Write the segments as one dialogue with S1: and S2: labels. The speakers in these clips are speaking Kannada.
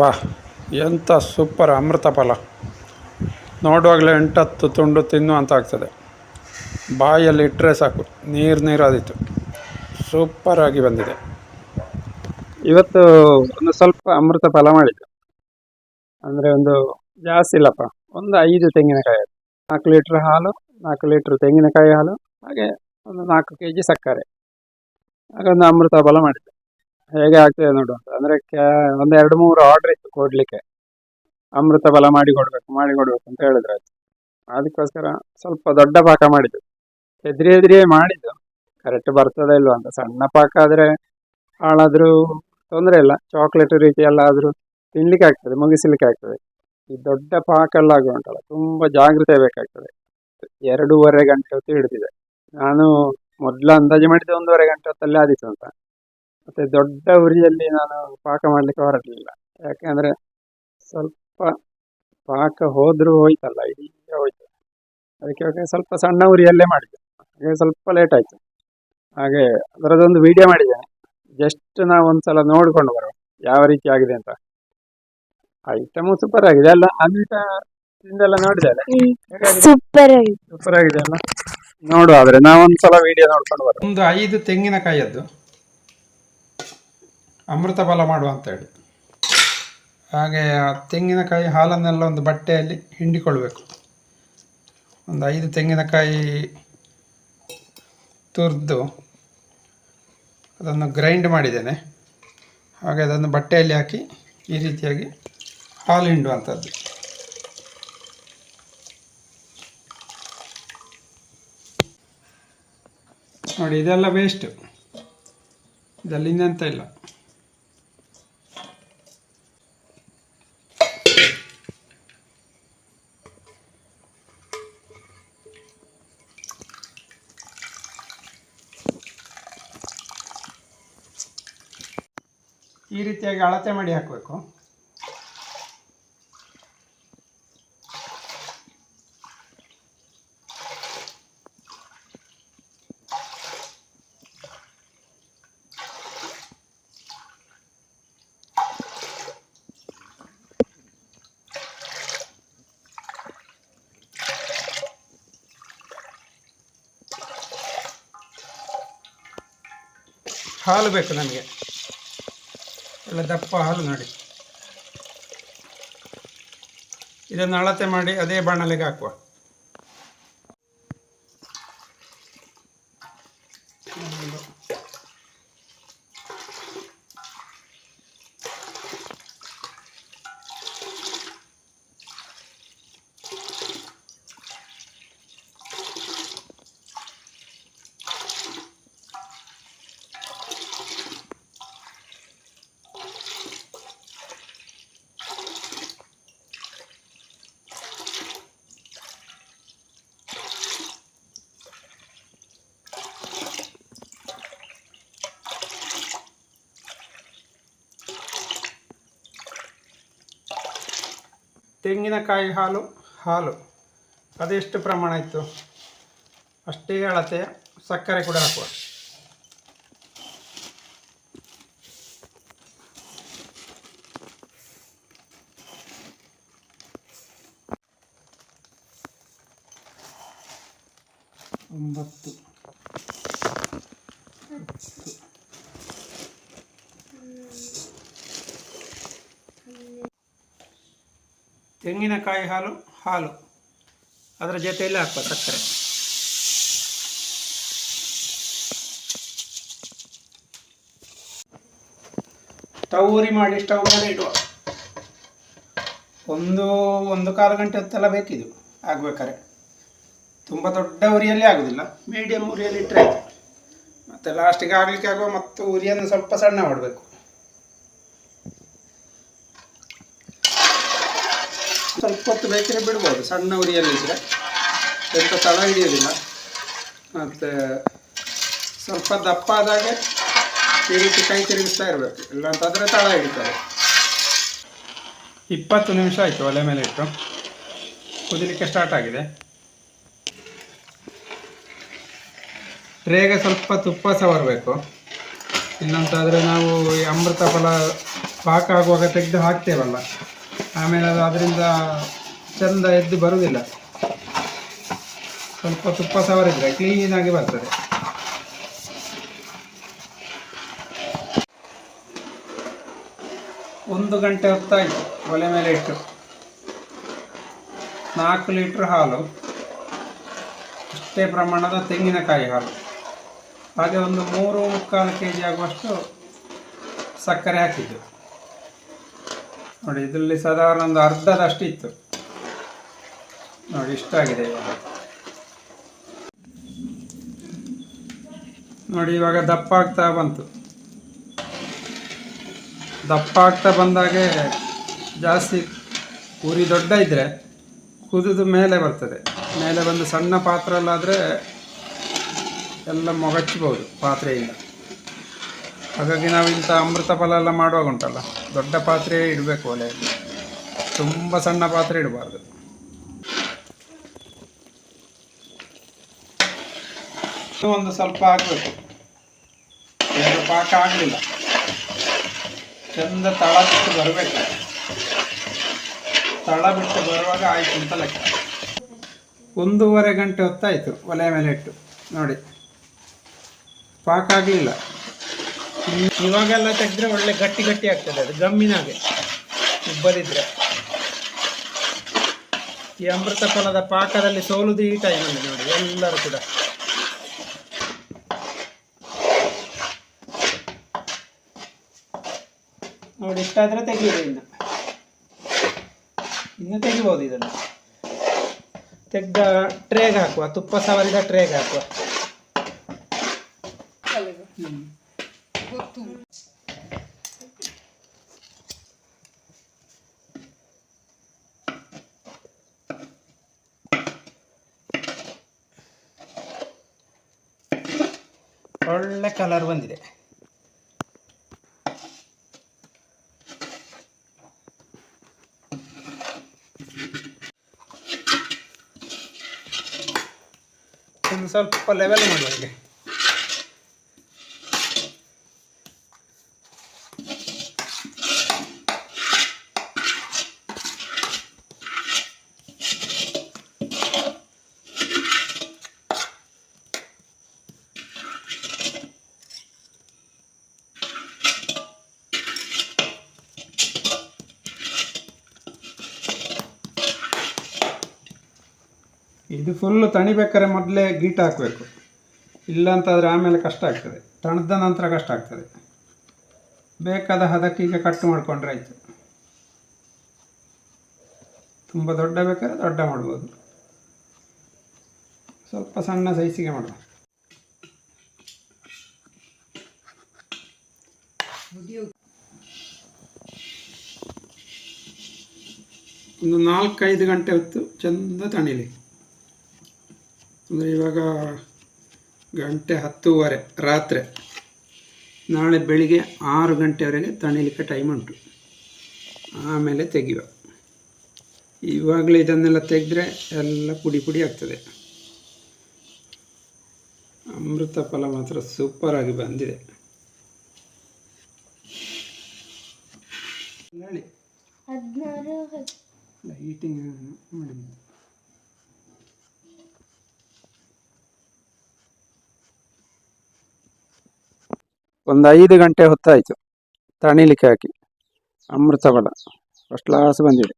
S1: ವಾಹ್ ಎಂಥ ಸೂಪರ್ ಅಮೃತ ಫಲ. ನೋಡುವಾಗಲೇ ಎಂಟತ್ತು ತುಂಡು ತಿನ್ನು ಅಂತ ಆಗ್ತದೆ. ಬಾಯಲ್ಲಿ ಇಟ್ಟರೆ ಸಾಕು, ನೀರು ನೀರಾದಿತ್ತು ಸೂಪರಾಗಿ ಬಂದಿದೆ. ಇವತ್ತು ಒಂದು ಸ್ವಲ್ಪ ಅಮೃತ ಫಲ ಮಾಡಿದ್ದು. ಅಂದರೆ ಒಂದು ಜಾಸ್ತಿ ಇಲ್ಲಪ್ಪ, ಒಂದು ಐದು ತೆಂಗಿನಕಾಯಿ ನಾಲ್ಕು ಲೀಟ್ರ್ ಹಾಲು, ನಾಲ್ಕು ಲೀಟ್ರ್ ತೆಂಗಿನಕಾಯಿ ಹಾಲು, ಹಾಗೆ ಒಂದು ನಾಲ್ಕು ಕೆ ಜಿ ಸಕ್ಕರೆ ಹಾಗೊಂದು ಅಮೃತ ಫಲ ಮಾಡಿದ್ದು. ಹೇಗೆ ಆಗ್ತದೆ ನೋಡು. ಅಂದರೆ ಒಂದು ಎರಡು ಮೂರು ಆರ್ಡರ್ ಇತ್ತು ಕೊಡ್ಲಿಕ್ಕೆ. ಅಮೃತ ಬಲ ಮಾಡಿ ಕೊಡಬೇಕು ಮಾಡಿ ಕೊಡಬೇಕು ಅಂತ ಹೇಳಿದ್ರು ಆಯ್ತು. ಅದಕ್ಕೋಸ್ಕರ ಸ್ವಲ್ಪ ದೊಡ್ಡ ಪಾಕ ಮಾಡಿದ್ದು. ಹೆದ್ರಿ ಹೆದ್ರಿಯೇ ಮಾಡಿದ್ದು. ಕರೆಕ್ಟ್ ಬರ್ತದೆ ಇಲ್ವಾ ಅಂತ. ಸಣ್ಣ ಪಾಕ ಆದ್ರೆ ಹಾಳಾದ್ರೂ ತೊಂದರೆ ಇಲ್ಲ. ಚಾಕ್ಲೇಟ್ ರೀತಿ ಎಲ್ಲ ಆದ್ರೂ ತಿನ್ಲಿಕ್ಕೆ ಆಗ್ತದೆ, ಮುಗಿಸ್ಲಿಕ್ಕೆ ಆಗ್ತದೆ. ಈ ದೊಡ್ಡ ಪಾಕ ಎಲ್ಲ ಆಗುವ ಉಂಟಲ್ಲ ತುಂಬ ಜಾಗ್ರತೆ ಬೇಕಾಗ್ತದೆ. ಎರಡೂವರೆ ಗಂಟೆ ಹೊತ್ತು ಹಿಡಿದಿದೆ. ನಾನು ಮೊದ್ಲು ಅಂದಾಜು ಮಾಡಿದ್ದೆ ಒಂದೂವರೆ ಗಂಟೆ ಹೊತ್ತಲ್ಲಿ ಆದೀತು ಅಂತ. ಮತ್ತೆ ದೊಡ್ಡ ಉರಿಯಲ್ಲಿ ನಾನು ಪಾಕ ಮಾಡ್ಲಿಕ್ಕೆ ಹೊರಡಲಿಲ್ಲ. ಯಾಕೆಂದರೆ ಸ್ವಲ್ಪ ಪಾಕ ಹೋದರೂ ಹೋಯ್ತಲ್ಲ ಇಡೀ ಹೋಯ್ತು ಅದಕ್ಕೆ ಸ್ವಲ್ಪ ಸಣ್ಣ ಉರಿಯಲ್ಲೇ ಮಾಡಿದೆ. ಹಾಗೆ ಸ್ವಲ್ಪ ಲೇಟ್ ಆಯ್ತು. ಹಾಗೆ ಅದರದ್ದೊಂದು ವಿಡಿಯೋ ಮಾಡಿದ್ದೇನೆ. ಜಸ್ಟ್ ನಾವು ಒಂದ್ಸಲ ನೋಡಿಕೊಂಡು ಬರೋ ಯಾವ ರೀತಿ ಆಗಿದೆ ಅಂತ. ಐಟಮ್ ಸೂಪರ್ ಆಗಿದೆ. ಅಲ್ಲ ಅನ್ವಿತಾ ತಿಂದೆಲ್ಲ ನೋಡಿದೆ ಅಲ್ಲ?
S2: ಸೂಪರ್ ಆಗಿದೆ.
S1: ಸೂಪರ್ ಆಗಿದೆ ಅಲ್ಲ? ನೋಡುವ ಆದ್ರೆ ನಾವೊಂದ್ಸಲ ವಿಡಿಯೋ ನೋಡ್ಕೊಂಡು ಬರುವ ಒಂದು ಐದು ತೆಂಗಿನಕಾಯಿಯದ್ದು ಅಮೃತ ಬಲ ಮಾಡುವ ಅಂತೇಳಿ. ಹಾಗೆ ಆ ತೆಂಗಿನಕಾಯಿ ಹಾಲನ್ನೆಲ್ಲ ಒಂದು ಬಟ್ಟೆಯಲ್ಲಿ ಹಿಂಡಿಕೊಳ್ಬೇಕು ಒಂದು ಐದು ತೆಂಗಿನಕಾಯಿ ತುರಿದು ಅದನ್ನು ಗ್ರೈಂಡ್ ಮಾಡಿದ್ದೇನೆ. ಹಾಗೆ ಅದನ್ನು ಬಟ್ಟೆಯಲ್ಲಿ ಹಾಕಿ ಈ ರೀತಿಯಾಗಿ ಹಾಲು ಹಿಂಡುವಂಥದ್ದು. ನೋಡಿ, ಇದೆಲ್ಲ ವೇಸ್ಟು ಇದರಲ್ಲಿ ಇನ್ನೆಂತ ಇಲ್ಲ. ಈ ಅಳತೆ ಮಾಡಿ ಹಾಕಬೇಕು. ಹಾಲು ಬೇಕು ನನಗೆ ಎಲ್ಲ ದಪ್ಪ ಹಾಲು ನೋಡಿ. ಇದನ್ನು ಅಳತೆ ಮಾಡಿ ಅದೇ ಬಾಣಲೆಗೆ ಹಾಕುವ ಒಂದು ತೆಂಗಿನಕಾಯಿ ಹಾಲು ಹಾಲು. ಅದೆಷ್ಟು ಪ್ರಮಾಣ ಇತ್ತು? ಅಷ್ಟೇ ಅಳತೆಯ ಸಕ್ಕರೆ ಕೂಡ ಹಾಕುವ. ಒಂಬತ್ತು. ತೆಂಗಿನಕಾಯಿ ಹಾಲು ಹಾಲು. ಅದರ ಜೊತೆಯಲ್ಲಿ ಹಾಕ್ಬೇಕು ಸಕ್ಕರೆ. ಉರಿ ಮಾಡಿ ಸ್ಟವ್ ಮೇಲೆ ಇಡುವ. ಒಂದು ಒಂದು ಕಾಲು ಗಂಟೆ ಹೊತ್ತೆಲ್ಲ ಬೇಕಿದು ಆಗ್ಬೇಕಾರೆ ತುಂಬ ದೊಡ್ಡ ಉರಿಯಲ್ಲಿ ಆಗೋದಿಲ್ಲ ಮೀಡಿಯಮ್ ಉರಿಯಲ್ಲಿ ಇಟ್ಟರೆ ಆಯಿತು. ಮತ್ತು ಲಾಸ್ಟಿಗೆ ಆಗಲಿಕ್ಕೆ ಆಗುವ ಮತ್ತು ಉರಿಯನ್ನು ಸ್ವಲ್ಪ ಸಣ್ಣ ಮಾಡಬೇಕು. ಸ್ವಲ್ಪ ಹೊತ್ತು ಬೇಕಿದ್ರೆ ಬಿಡ್ಬೋದು. ಸಣ್ಣ ಉರಿಯಲ್ಲಿದ್ದರೆ ಎಂಥ ತಳ ಹಿಡಿಯೋದಿಲ್ಲ ಮತ್ತು ಸ್ವಲ್ಪ ದಪ್ಪ ಆದಾಗೆ ಈ ಕೈ ತಿರುಗಿಸ್ತಾ ಇರಬೇಕು. ಇಲ್ಲಾಂತಂದರೆ ತಳ ಹಿಡಿತಾರೆ ಇಪ್ಪತ್ತು ನಿಮಿಷ ಆಯಿತು ಒಲೆ ಮೇಲೆ ಇಟ್ಟು. ಕುದಿಲಿಕ್ಕೆ ಸ್ಟಾರ್ಟ್ ಆಗಿದೆ. ಟ್ರೇಗೆ ಸ್ವಲ್ಪ ತುಪ್ಪ ಸಹ ಬರಬೇಕು ಇಲ್ಲಂತಾದರೆ ನಾವು ಈ ಅಮೃತ ಫಲ ಪಾಕ ಆಗುವಾಗ ತೆಗೆದು ಹಾಕ್ತೇವಲ್ಲ. ಆಮೇಲೆ ಅದು ಅದರಿಂದ ಚಂದ ಎದ್ದು ಬರುವುದಿಲ್ಲ. ಸ್ವಲ್ಪ ತುಪ್ಪ ಸವರಿದ್ರೆ ಕ್ಲೀನಾಗಿ ಬರ್ತದೆ. ಒಂದು ಗಂಟೆ ಹೊತ್ತಾಯಿತು ಒಲೆ ಮೇಲೆ ಇಟ್ಟು. ನಾಲ್ಕು ಲೀಟ್ರ್ ಹಾಲು ಅಷ್ಟೇ ಪ್ರಮಾಣದ ತೆಂಗಿನಕಾಯಿ ಹಾಲು. ಹಾಗೆ ಒಂದು ಮೂರು ಮುಕ್ಕಾಲು ಕೆ ಜಿ ಆಗುವಷ್ಟು ಸಕ್ಕರೆ ಹಾಕಿದ್ದು. ನೋಡಿ, ಇದರಲ್ಲಿ ಸಾಧಾರಣ ಒಂದು ಅರ್ಧದಷ್ಟು ಇತ್ತು. ನೋಡಿ ಇಷ್ಟಾಗಿದೆ ಇವಾಗ. ನೋಡಿ, ಇವಾಗ ದಪ್ಪ ಆಗ್ತಾ ಬಂತು. ದಪ್ಪ ಆಗ್ತಾ ಬಂದಾಗೆ ಜಾಸ್ತಿ ಉರಿ ದೊಡ್ಡ ಇದ್ದರೆ ಕುದಿದು ಮೇಲೆ ಬರ್ತದೆ. ಮೇಲೆ ಬಂದು ಸಣ್ಣ ಪಾತ್ರಲ್ಲಾದರೆ ಎಲ್ಲ ಮೊಗಚ್ಬೋದು, ಪಾತ್ರೆಯಿಂದ. ಹಾಗಾಗಿ ನಾವು ಇಂಥ ಅಮೃತ ಫಲ ಎಲ್ಲ ಮಾಡುವಾಗ ಉಂಟಲ್ಲ. ದೊಡ್ಡ ಪಾತ್ರೆ ಇಡಬೇಕು ಒಲೆಯಲ್ಲಿ. ತುಂಬ ಸಣ್ಣ ಪಾತ್ರೆ ಇಡಬಾರ್ದು. ಒಂದು ಸ್ವಲ್ಪ ಹಾಕಬೇಕು. ಎರಡು ಪಾಕ ಆಗಲಿಲ್ಲ. ಚಂದ ತಳ ಬಿಟ್ಟು ಬರಬೇಕು. ತಳ ಬಿಟ್ಟು ಬರುವಾಗ ಆಯಿತು ಅಂತ ಲೆಕ್ಕ. ಒಂದೂವರೆ ಗಂಟೆ ಹೊತ್ತಾಯಿತು ಒಲೆ ಮೇಲೆ ಇಟ್ಟು. ನೋಡಿ. ಪಾಕ ಆಗಲಿಲ್ಲ. ಇವಾಗೆಲ್ಲ ತೆಗೆದ್ರೆ ಒಳ್ಳೆ ಗಟ್ಟಿ ಗಟ್ಟಿ ಆಗ್ತದೆ, ಅದು ಗಮ್ಮಿನಾಗೆ. ಉಬ್ಬದಿದ್ರೆ ಈ ಅಮೃತ ಫಲದ ಪಾಕದಲ್ಲಿ ಸೋಲುದು ಈ ಟೈಮಲ್ಲಿ ನೋಡಿ, ಎಲ್ಲರೂ ಕೂಡ. ನೋಡಿ, ಇಷ್ಟಾದ್ರೆ ತೆಗೀರಿ ಇನ್ನು. ಇನ್ನು ತೆಗಿಬೋದು ಇದನ್ನು. ತೆಗ್ದ ಟ್ರೇಗೆ ಹಾಕುವ, ತುಪ್ಪ ಸವರಿದ ಟ್ರೇಗೆ ಹಾಕುವ ಹ್ಮ್. ಒಳ್ಳೆ ಕಲರ್ ಬಂದಿದೆ. ಸ್ವಲ್ಪ ಲೆವೆಲ್ ಮಾಡುವ ಹಾಗೆ. ಇದು ಫುಲ್ಲು ತಣಿಬೇಕಾದ್ರೆ ಮೊದಲೇ ಗೀಟ್ ಹಾಕಬೇಕು. ಇಲ್ಲ ಅಂತಾದರೆ ಆಮೇಲೆ ಕಷ್ಟ ಆಗ್ತದೆ. ತಣದ ನಂತರ ಕಷ್ಟ ಆಗ್ತದೆ. ಬೇಕಾದ ಹದಕ್ಕೆ ಈಗ ಕಟ್ ಮಾಡಿಕೊಂಡ್ರೆ ಆಯಿತು. ತುಂಬ ದೊಡ್ಡ ಬೇಕಾದ್ರೆ ದೊಡ್ಡ ಮಾಡ್ಬೋದು. ಸ್ವಲ್ಪ ಸಣ್ಣ ಸೈಜಿಗೆ ಮಾಡುವ ಒಂದು ನಾಲ್ಕೈದು ಗಂಟೆ ಹೊತ್ತು ಚೆಂದ ತಣಿಲಿ. ಅಂದರೆ ಇವಾಗ ಗಂಟೆ ಹತ್ತೂವರೆ ರಾತ್ರಿ. ನಾಳೆ ಬೆಳಿಗ್ಗೆ ಆರು ಗಂಟೆವರೆಗೆ ತಣಿಲಿಕ್ಕೆ ಟೈಮ್ ಉಂಟು. ಆಮೇಲೆ ತೆಗೆಯುವ. ಇವಾಗಲೇ ಇದನ್ನೆಲ್ಲ ತೆಗೆದ್ರೆ ಎಲ್ಲ ಪುಡಿ ಪುಡಿ ಆಗ್ತದೆ. ಅಮೃತ ಫಲ ಮಾತ್ರ ಸೂಪರಾಗಿ ಬಂದಿದೆ. ಲೈಟಿಂಗ್ ಮಾಡಿ ಒಂದು ಐದು ಗಂಟೆ ಹೊತ್ತಾಯಿತು. ತಣಿಲಿಕ್ಕೆ ಹಾಕಿ. ಅಮೃತ ಬಲ ಫಸ್ಟ್ ಕ್ಲಾಸ್ ಬಂದಿದೆ.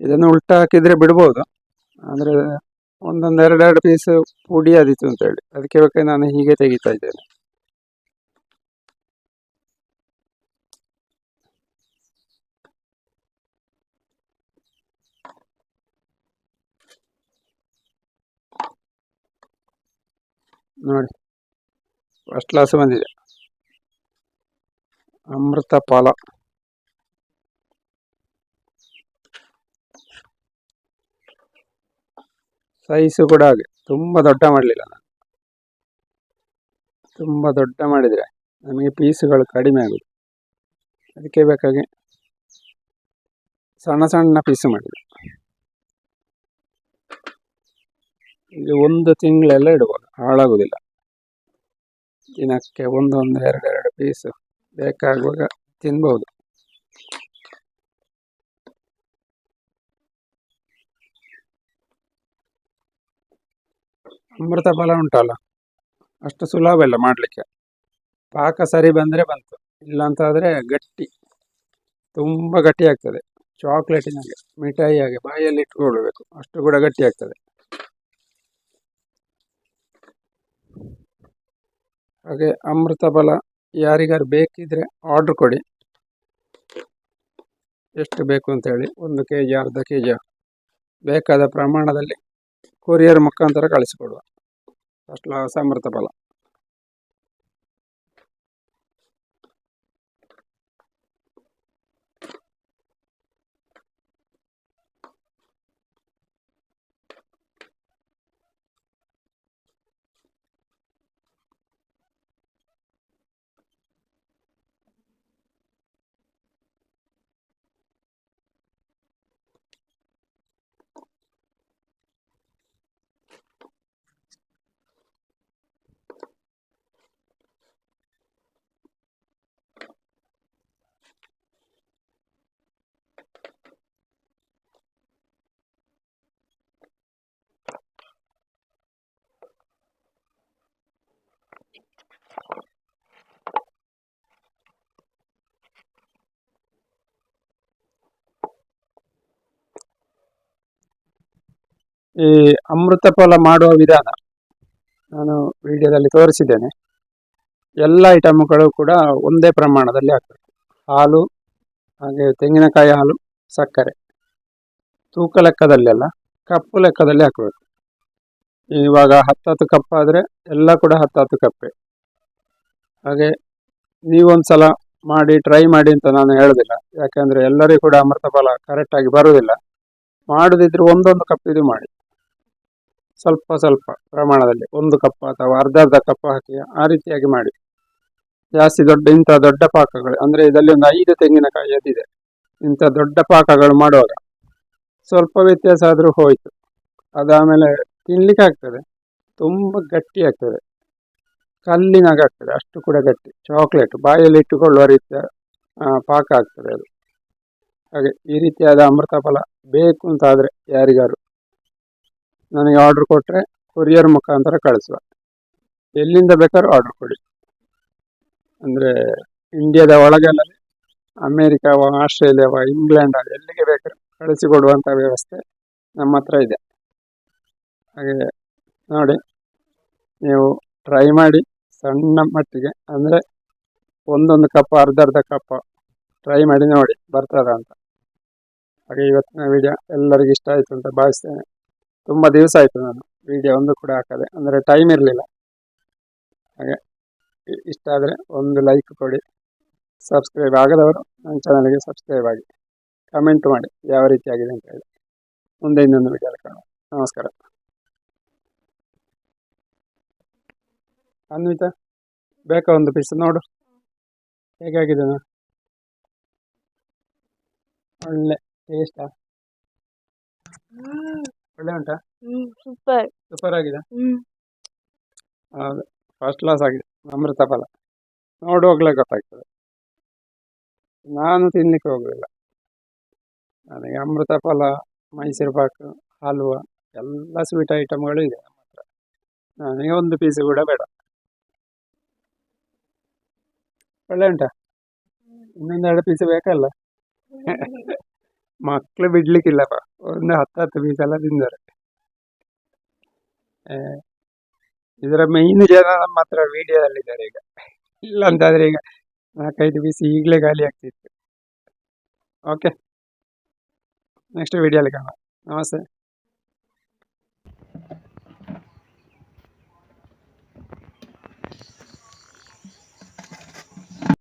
S1: ಇದನ್ನು ಉಲ್ಟಾ ಹಾಕಿದರೆ ಬಿಡ್ಬೋದು. ಅಂದ್ರೆ ಒಂದೊಂದು ಎರಡೆರಡು ಪೀಸ್ ಪುಡಿ ಆದಿತ್ತು ಅಂತೇಳಿ. ಅದಕ್ಕೆ ಬೇಕಾಗಿ ನಾನು ಹೀಗೆ ತೆಗಿತಾ ಇದ್ದೇನೆ. ನೋಡಿ. ಫಸ್ಟ್ ಕ್ಲಾಸ್ ಬಂದಿದೆ. ಅಮೃತ ಪಾಲ ಸೈಜು ಕೂಡ ಹಾಗೆ, ತುಂಬ ದೊಡ್ಡ ಮಾಡಲಿಲ್ಲ ನಾನು. ತುಂಬ ದೊಡ್ಡ ಮಾಡಿದರೆ ನಮಗೆ ಪೀಸುಗಳು ಕಡಿಮೆ ಆಗುತ್ತೆ ಅದಕ್ಕೆ ಬೇಕಾಗಿ ಸಣ್ಣ ಸಣ್ಣ ಪೀಸು ಮಾಡಿದೆ. ಇದು ಒಂದು ತಿಂಗಳೆಲ್ಲ ಇಡ್ಬೋದು ಹಾಳಾಗೋದಿಲ್ಲ. ದಿನಕ್ಕೆ ಒಂದೊಂದು, ಎರಡೆರಡು ಪೀಸು. ಬೇಕಾಗುವಾಗ ತಿನ್ಬೋದು. ಅಮೃತ ಫಲ ಉಂಟಲ್ಲ, ಅಷ್ಟು ಸುಲಭ ಇಲ್ಲ ಮಾಡಲಿಕ್ಕೆ. ಪಾಕ ಸರಿ ಬಂದರೆ ಬಂತು, ಇಲ್ಲಾಂತಾದರೆ ಗಟ್ಟಿ, ತುಂಬ ಗಟ್ಟಿ ಆಗ್ತದೆ. ಚಾಕ್ಲೇಟಿನಾಗೆ ಮಿಠಾಯಿ ಹಾಗೆ ಬಾಯಲ್ಲಿ ಇಟ್ಕೊಳ್ಬೇಕು, ಅಷ್ಟು ಕೂಡ ಗಟ್ಟಿ ಆಗ್ತದೆ. ಹಾಗೆ ಅಮೃತ ಫಲ ಯಾರಿಗಾರು ಬೇಕಿದ್ರೆ ಆರ್ಡ್ರ್ ಕೊಡಿ. ಎಷ್ಟು ಬೇಕು ಅಂತ ಹೇಳಿ ಒಂದು ಕೆ ಜಿ ಅರ್ಧ ಕೆ ಜಿ ಬೇಕಾದ ಪ್ರಮಾಣದಲ್ಲಿ ಕೊರಿಯರ್ ಮುಖಾಂತರ ಕಳಿಸಿಕೊಡುವ. ಕ್ಲಾಸ್ ಅಮೃತ ಫಲ. ಈ ಅಮೃತ ಫಲ ಮಾಡುವ ವಿಧಾನ ನಾನು ವಿಡಿಯೋದಲ್ಲಿ ತೋರಿಸಿದ್ದೇನೆ. ಎಲ್ಲ ಐಟಮ್ಗಳು ಕೂಡ ಒಂದೇ ಪ್ರಮಾಣದಲ್ಲಿ ಹಾಕಬೇಕು ಹಾಲು, ಹಾಗೆ ತೆಂಗಿನಕಾಯಿ ಹಾಲು, ಸಕ್ಕರೆ. ತೂಕ ಲೆಕ್ಕದಲ್ಲಿ ಅಲ್ಲ, ಕಪ್ಪು ಲೆಕ್ಕದಲ್ಲಿ ಹಾಕಬೇಕು. ಇವಾಗ ಹತ್ತತ್ತು ಕಪ್ಪಾದರೆ ಎಲ್ಲ ಕೂಡ ಹತ್ತತ್ತು ಕಪ್ಪೆ. ಹಾಗೆ ನೀವೊಂದು ಸಲ ಮಾಡಿ ಟ್ರೈ ಮಾಡಿ ಅಂತ ನಾನು ಹೇಳೋದಿಲ್ಲ. ಯಾಕೆಂದರೆ ಎಲ್ಲರಿಗೂ ಕೂಡ ಅಮೃತ ಫಲ ಕರೆಕ್ಟಾಗಿ ಬರೋದಿಲ್ಲ. ಮಾಡೋದಿದ್ರೆ ಒಂದೊಂದು ಕಪ್ ಇದು ಮಾಡಿ. ಸ್ವಲ್ಪ ಸ್ವಲ್ಪ ಪ್ರಮಾಣದಲ್ಲಿ. ಒಂದು ಕಪ್ ಅಥವಾ ಅರ್ಧ ಅರ್ಧ ಕಪ್ ಹಾಕಿ ಆ ರೀತಿಯಾಗಿ ಮಾಡಿ. ಜಾಸ್ತಿ ದೊಡ್ಡ, ಇಂಥ ದೊಡ್ಡ ಪಾಕಗಳು, ಅಂದರೆ ಇದರಲ್ಲಿ ಒಂದು ಐದು ತೆಂಗಿನಕಾಯಿ ಎದ್ದಿದೆ ಇಂಥ ದೊಡ್ಡ ಪಾಕಗಳು ಮಾಡುವಾಗ ಸ್ವಲ್ಪ ವ್ಯತ್ಯಾಸ ಆದರೂ ಹೋಯಿತು. ಅದಾದಮೇಲೆ ತಿನ್ಲಿಕ್ಕೆ ಆಗ್ತದೆ. ತುಂಬ ಗಟ್ಟಿ ಆಗ್ತದೆ. ಕಲ್ಲಿನಾಗ ಆಗ್ತದೆ. ಅಷ್ಟು ಕೂಡ ಗಟ್ಟಿ. ಚಾಕ್ಲೇಟ್ ಬಾಯಲ್ಲಿ ಇಟ್ಟುಕೊಳ್ಳುವ ರೀತಿಯ ಪಾಕ ಆಗ್ತದೆ ಅದು. ಹಾಗೆ ಈ ರೀತಿಯಾದ ಅಮೃತ ಫಲ ಬೇಕು ಅಂತಾದರೆ ಯಾರಿಗಾರು ನನಗೆ ಆರ್ಡ್ರ್ ಕೊಟ್ಟರೆ ಕೊರಿಯರ್ ಮುಖಾಂತರ ಕಳಿಸುವ. ಎಲ್ಲಿಂದ ಬೇಕಾದ್ರೂ ಆರ್ಡ್ರ್ ಕೊಡಿ. ಅಂದರೆ ಇಂಡಿಯಾದ ಒಳಗಲ್ಲಿ ಅಮೇರಿಕಾವ ಆಸ್ಟ್ರೇಲಿಯಾವ ಇಂಗ್ಲೆಂಡ್ ಎಲ್ಲಿಗೆ ಬೇಕಾದ್ರೂ ಕಳಿಸಿಕೊಡುವಂಥ ವ್ಯವಸ್ಥೆ ನಮ್ಮ ಹತ್ರ ಇದೆ. ಹಾಗೆ ನೋಡಿ, ನೀವು ಟ್ರೈ ಮಾಡಿ ಸಣ್ಣ ಮಟ್ಟಿಗೆ, ಅಂದರೆ ಒಂದೊಂದು ಕಪ್ ಅರ್ಧ ಅರ್ಧ ಕಪ್ ಟ್ರೈ ಮಾಡಿ ನೋಡಿ ಬರ್ತದ ಅಂತ. ಹಾಗೆ ಇವತ್ತಿನ ವಿಡಿಯೋ ಎಲ್ಲರಿಗೂ ಇಷ್ಟ ಆಯಿತು ಅಂತ ಭಾವಿಸ್ತೇನೆ. ತುಂಬ ದಿವಸ ಆಯಿತು ನಾನು ವಿಡಿಯೋ ಒಂದು ಕೂಡ ಹಾಕದೆ. ಅಂದರೆ ಟೈಮ್ ಇರಲಿಲ್ಲ. ಹಾಗೆ ಇಷ್ಟ ಆದರೆ ಒಂದು ಲೈಕ್ ಕೊಡಿ ಸಬ್ಸ್ಕ್ರೈಬ್ ಆಗದವರು ನನ್ನ ಚಾನಲ್ಗೆ ಸಬ್ಸ್ಕ್ರೈಬ್ ಆಗಿ ಕಮೆಂಟ್ ಮಾಡಿ ಯಾವ ರೀತಿ ಆಗಿದೆ ಅಂತ ಹೇಳಿ. ಮುಂದೆ ಇನ್ನೊಂದು ವಿಡಿಯೋ ಕಾಣುವ. ನಮಸ್ಕಾರ. ಅನ್ವಿತ, ಬೇಕಾ ಒಂದು ಪೀಸ್ ನೋಡು. ಹೇಗಾಗಿದೆ ಒಳ್ಳೆ ಟೇಸ್ಟಾ ಒಳ್ಳೆ ಉಂಟಾ?
S2: ಸೂಪರ್
S1: ಸೂಪರ್ ಆಗಿದೆ. ಹೌದು ಫಸ್ಟ್ ಕ್ಲಾಸ್ ಆಗಿದೆ. ಅಮೃತ ಫಲ. ನೋಡುವಾಗಲೇ ಗೊತ್ತಾಗ್ತದೆ. ನಾನು ತಿನ್ಲಿಕ್ಕೆ ಹೋಗಲಿಲ್ಲ. ನನಗೆ ಅಮೃತ ಫಲ ಮೈಸೂರು ಪಾಕ್ ಹಲ್ವ ಎಲ್ಲ ಸ್ವೀಟ್ ಐಟಮ್ಗಳು ಇದೆ ನಮ್ಮ ಹತ್ರ. ನನಗೆ ಒಂದು ಪೀಸ್ ಕೂಡ ಬೇಡ. ಒಳ್ಳೆ ಉಂಟಾ? ಇನ್ನೊಂದೆರಡು ಪೀಸ್ ಬೇಕಲ್ಲ? ಮಕ್ಕಳು ಬಿಡ್ಲಿಕ್ಕಿಲ್ಲಪ್ಪ ಒಂದು ಹತ್ತು ಹತ್ತು ಬೀಸೆಲ್ಲ ತಿಂದರೆ ಇದರ ಮೈನ್ ಜನ ನಮ್ಮ ಹತ್ರ ವಿಡಿಯೋದಲ್ಲಿದ್ದಾರೆ ಈಗ. ಇಲ್ಲ ಅಂತಾದರೆ ಈಗ ನಾಲ್ಕೈದು ಬೀಸಿ ಈಗಲೇ ಖಾಲಿ ಆಗ್ತಿತ್ತು. ಓಕೆ ನೆಕ್ಸ್ಟ್ ವಿಡಿಯೋಲಿ ಕಾಣ ನಮಸ್ತೆ.